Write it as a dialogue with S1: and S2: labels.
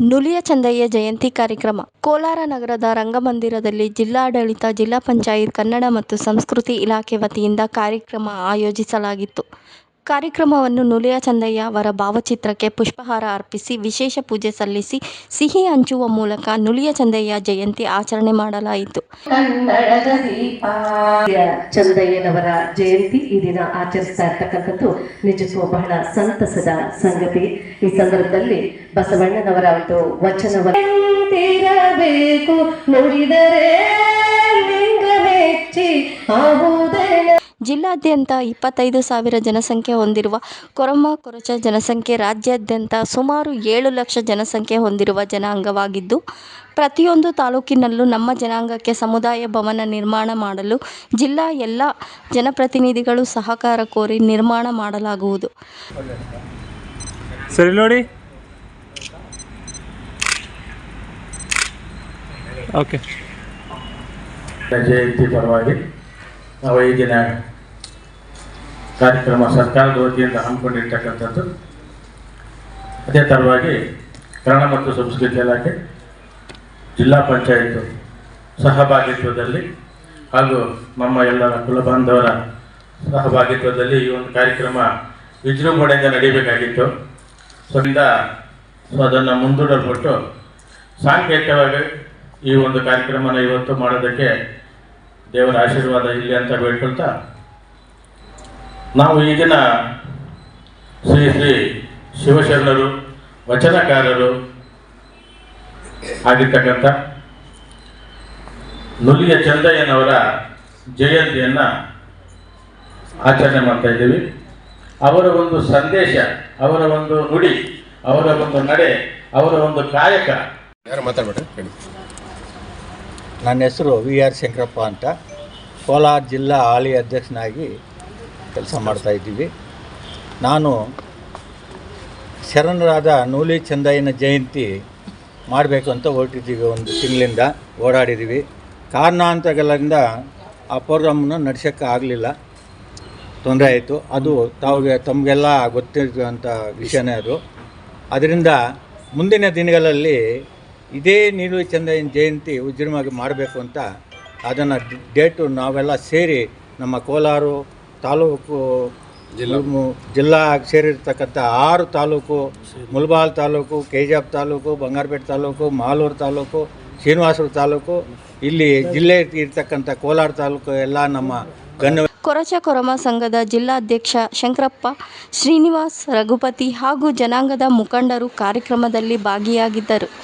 S1: ನುಲಿಯ ಚಂದಯ್ಯ ಜಯಂತಿ ಕಾರ್ಯಕ್ರಮ. ಕೋಲಾರ ನಗರದ ರಂಗಮಂದಿರದಲ್ಲಿ ಜಿಲ್ಲಾಡಳಿತ, ಜಿಲ್ಲಾ ಪಂಚಾಯತ್, ಕನ್ನಡ ಮತ್ತು ಸಂಸ್ಕೃತಿ ಇಲಾಖೆ ವತಿಯಿಂದ ಕಾರ್ಯಕ್ರಮ ಆಯೋಜಿಸಲಾಗಿತ್ತು. ಕಾರ್ಯಕ್ರಮವನ್ನು ನುಲಿಯ ಚಂದಯ್ಯ ಅವರ ಭಾವಚಿತ್ರಕ್ಕೆ ಪುಷ್ಪಹಾರ ಅರ್ಪಿಸಿ ವಿಶೇಷ ಪೂಜೆ ಸಲ್ಲಿಸಿ ಸಿಹಿ ಹಂಚುವ ಮೂಲಕ ನುಲಿಯ ಚಂದಯ್ಯ ಜಯಂತಿ ಆಚರಣೆ ಮಾಡಲಾಯಿತು.
S2: ಕನ್ನಡದ ದೀಪ ಚಂದಯ್ಯನವರ ಜಯಂತಿ ಈ ದಿನ ಆಚರಿಸ್ತಾ ಇರ್ತಕ್ಕಂಥದ್ದು ನಿಜಕ್ಕೂ ಬಹಳ ಸಂತಸದ ಸಂಗತಿ. ಈ ಸಂದರ್ಭದಲ್ಲಿ ಬಸವಣ್ಣನವರ ಒಂದು ವಚನವನ್ನು ನುಡಿದರೆ
S1: ಜಿಲ್ಲಾದ್ಯಂತ ಇಪ್ಪತ್ತೈದು ಸಾವಿರ ಜನಸಂಖ್ಯೆ ಹೊಂದಿರುವ ಕೊರಮ ಕೊರಚ ಜನಸಂಖ್ಯೆ ರಾಜ್ಯಾದ್ಯಂತ ಸುಮಾರು ಏಳು ಲಕ್ಷ ಜನಸಂಖ್ಯೆ ಹೊಂದಿರುವ ಜನಾಂಗವಾಗಿದ್ದು ಪ್ರತಿಯೊಂದು ತಾಲೂಕಿನಲ್ಲೂ ನಮ್ಮ ಜನಾಂಗಕ್ಕೆ ಸಮುದಾಯ ಭವನ ನಿರ್ಮಾಣ ಮಾಡಲು ಜಿಲ್ಲಾ ಎಲ್ಲ ಜನಪ್ರತಿನಿಧಿಗಳು ಸಹಕಾರ ಕೋರಿ ನಿರ್ಮಾಣ ಮಾಡಲಾಗುವುದು.
S3: ಸರಿ ನೋಡಿ. ಓಕೆ.
S4: ಜಯಂತಿ ಪರವಾಗಿ ನಾವು ಈ ದಿನ ಕಾರ್ಯಕ್ರಮ ಸರ್ಕಾರದ ವತಿಯಿಂದ ಹಮ್ಮಿಕೊಂಡಿರ್ತಕ್ಕಂಥದ್ದು. ಅದೇ ಥರವಾಗಿ ಕನ್ನಡ ಮತ್ತು ಸಂಸ್ಕೃತಿ ಇಲಾಖೆ, ಜಿಲ್ಲಾ ಪಂಚಾಯತ್ ಸಹಭಾಗಿತ್ವದಲ್ಲಿ ಹಾಗೂ ನಮ್ಮ ಎಲ್ಲರ ಕುಲಬಾಂಧವರ ಸಹಭಾಗಿತ್ವದಲ್ಲಿ ಈ ಒಂದು ಕಾರ್ಯಕ್ರಮ ವಿಜೃಂಭಣೆಯಿಂದ ನಡೀಬೇಕಾಗಿತ್ತು. ಸೊ ಅದರಿಂದ ಸೊ ಅದನ್ನು ಮುಂದೂಡಲ್ಪಟ್ಟು ಸಾಂಕೇತಿಕವಾಗಿ ಈ ಒಂದು ಕಾರ್ಯಕ್ರಮನ ಇವತ್ತು ಮಾಡೋದಕ್ಕೆ ದೇವರ ಆಶೀರ್ವಾದ ಇಲ್ಲಿ ಅಂತ ಬೇಡ್ಕೊಳ್ತಾ ನಾವು ಈಗಿನ ದಿನ ಶ್ರೀ ಶ್ರೀ ಶಿವಶರಣರು ವಚನಕಾರರು ಆಗಿರ್ತಕ್ಕಂಥ ನುಲಿಯ ಚಂದಯ್ಯನವರ ಜಯಂತಿಯನ್ನು ಆಚರಣೆ ಮಾಡ್ತಾ ಇದ್ದೀವಿ. ಅವರ ಒಂದು ಸಂದೇಶ ಅವರ ಒಂದು ನುಡಿ ಅವರ ಒಂದು ನಡೆ ಅವರ ಒಂದು ಕಾಯಕ.
S5: ಯಾರು ಮಾತಾಡ್ಬೇಡಿ ಹೇಳಿ.
S6: ನನ್ನ ಹೆಸರು ವಿ ಆರ್ ಶಂಕರಪ್ಪ ಅಂತ ಕೋಲಾರ ಜಿಲ್ಲಾ ಹಾಲಿ ಅಧ್ಯಕ್ಷನಾಗಿ ಕೆಲಸ ಮಾಡ್ತಾಯಿದ್ದೀವಿ ನಾನು ಶರಣರಾದ ನೂಲಿ ಚಂದಯ್ಯನ ಜಯಂತಿ ಮಾಡಬೇಕು ಅಂತ ಹೊರಟಿದ್ದೀವಿ ಒಂದು ತಿಂಗಳಿಂದ ಓಡಾಡಿದ್ದೀವಿ. ಕಾರಣಾಂತರಗಳಿಂದ ಆ ಪ್ರೋಗ್ರಾಮನ್ನು ನಡೆಸೋಕ್ಕೆ ಆಗಲಿಲ್ಲ. ತೊಂದರೆ ಆಯಿತು. ಅದು ತಾವಿಗೆ ತಮಗೆಲ್ಲ ಗೊತ್ತಿರುವಂಥ ವಿಷಯನೇ ಅದು. ಅದರಿಂದ ಮುಂದಿನ ದಿನಗಳಲ್ಲಿ ಇದೇ ನೀಲು ಚಂದಯ್ಯನ ಜಯಂತಿ ಉಜ್ಜುರವಾಗಿ ಮಾಡಬೇಕು ಅಂತ ಅದನ್ನು ಡೇಟು ನಾವೆಲ್ಲ ಸೇರಿ ನಮ್ಮ ಕೋಲಾರ ತಾಲೂಕು ಜಿಲ್ಲಾ. ಸೇರಿರ್ತಕ್ಕಂಥ ಆರು ತಾಲೂಕು ಮುಲ್ಬಾಲ್ ತಾಲೂಕು ಕೆಜಾಬ್ ತಾಲೂಕು ಬಂಗಾರಪೇಟೆ ತಾಲೂಕು ಮಾಲೂರು ತಾಲೂಕು ಶ್ರೀನಿವಾಸಪುರ ತಾಲೂಕು ಇಲ್ಲಿ ಜಿಲ್ಲೆ ಇರ್ತಕ್ಕಂಥ ಕೋಲಾರ ತಾಲೂಕು ಎಲ್ಲ ನಮ್ಮ ಗಣ್ಯ
S1: ಕೊರಚ ಕೊರಮ ಸಂಘದ ಜಿಲ್ಲಾಧ್ಯಕ್ಷ ಶಂಕರಪ್ಪ ಶ್ರೀನಿವಾಸ್ ರಘುಪತಿ ಹಾಗೂ ಜನಾಂಗದ ಮುಖಂಡರು ಕಾರ್ಯಕ್ರಮದಲ್ಲಿ ಭಾಗಿಯಾಗಿದ್ದರು.